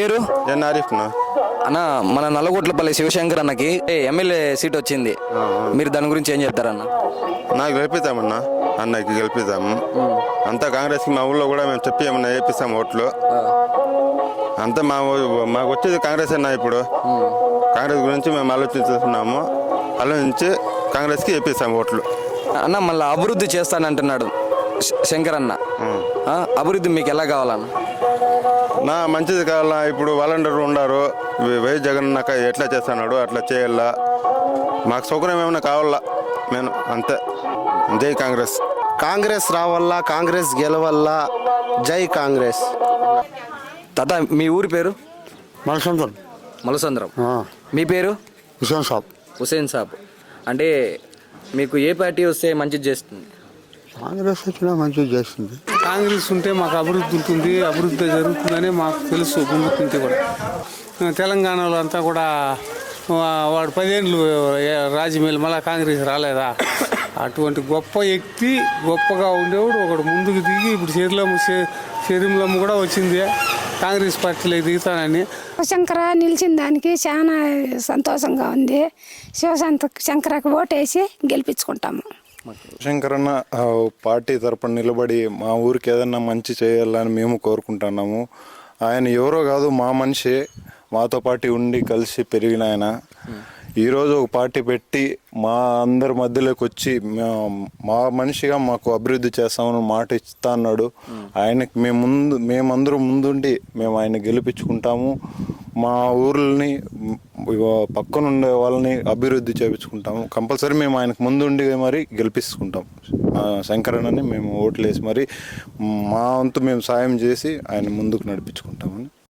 పేరు? ఎన్ ఆరిఫ్నా అన్న మన నల్లగొట్లపల్లి శివశంకర్ అన్నకి ఏ, ఎమ్మెల్యే సీట్ వచ్చింది. మీరు దాని గురించి ఏం చెప్తారన్న? నాకు గెలిపిద్దామన్నా. అన్నకి గెలిపిద్దాము అంతా కాంగ్రెస్కి మా ఊళ్ళో కూడా మేము చెప్పి ఏమన్నా వేపిస్తాం ఓట్లు. అంతా మా మాకు వచ్చేది కాంగ్రెస్ అన్న ఇప్పుడు. కాంగ్రెస్ గురించి మేము ఆలోచిస్తున్నాము. ఆలోచించి కాంగ్రెస్కి వేపిస్తాం ఓట్లు. అన్న మళ్ళీ అభివృద్ధి చేస్తానంటున్నాడు శంకర్ అన్న అభివృద్ధి మీకు ఎలా కావాలన్న? నా మంచిది కావాలా? ఇప్పుడు వాలంటీర్ ఉండారు. వై- వైఎస్ జగన్ నాకు ఎట్లా చేస్తున్నాడు? అట్లా చేయాలా? మాకు సౌకర్యం ఏమైనా కావాలా? నేను అంతే. జై కాంగ్రెస్. కాంగ్రెస్ రావల్లా కాంగ్రెస్ గెలవల్లా జై కాంగ్రెస్. తాత మీ ఊరి పేరు? మనసందరం మలసంద్రం. మీ పేరు? హుసేన్ సాబ్. హుసేన్ సాబ్. అంటే మీకు ఏ పార్టీ వస్తే మంచిది చేస్తుంది? కాంగ్రెస్ వచ్చినా మంచిగా చేస్తుంది కాంగ్రెస్ ఉంటే మాకు అభివృద్ధి ఉంటుంది అభివృద్ధి జరుగుతుందని మాకు తెలుసు ముందు నుంచి కూడా. తెలంగాణలో అంతా కూడా వాడు పదేళ్ళు రాజమౌళి మళ్ళీ కాంగ్రెస్ రాలేదా? అటువంటి గొప్ప వ్యక్తి గొప్పగా ఉండేవాడు ఒకడు ముందుకు దిగి ఇప్పుడు శరీరం శరీరంలో కూడా వచ్చింది. కాంగ్రెస్ పార్టీలో దిగుతానని. శంకర నిలిచిన దానికి చాలా సంతోషంగా ఉంది. శివశాంత శంకరకి ఓటేసి గెలిపించుకుంటాము. శంకరన్న పార్టీ తరపున నిలబడి మా ఊరికి ఏదన్నా మంచి చేయాలని మేము కోరుకుంటున్నాము. ఆయన ఎవరో కాదు మా మనిషి మాతో పాటు ఉండి కలిసి పెరిగిన ఆయన. ఈరోజు ఒక పార్టీ పెట్టి మా అందరి మధ్యలోకి వచ్చి మా- మా మనిషిగా మాకు అభివృద్ధి చేస్తామని మాట ఇస్తా అన్నాడు. ఆయనకి మేము ముందు మేమందరం ముందుండి మేము ఆయన గెలిపించుకుంటాము. మా ఊర్లని పక్కనుండే వాళ్ళని అభివృద్ధి చేయించుకుంటాము కంపల్సరీ మేము ఆయనకు ముందుండి మరి గెలిపించుకుంటాం ఆ, శంకరన్నని మేము ఓట్లు వేసి మరి మా వంతు మేము సాయం చేసి ఆయన ముందుకు నడిపించుకుంటామని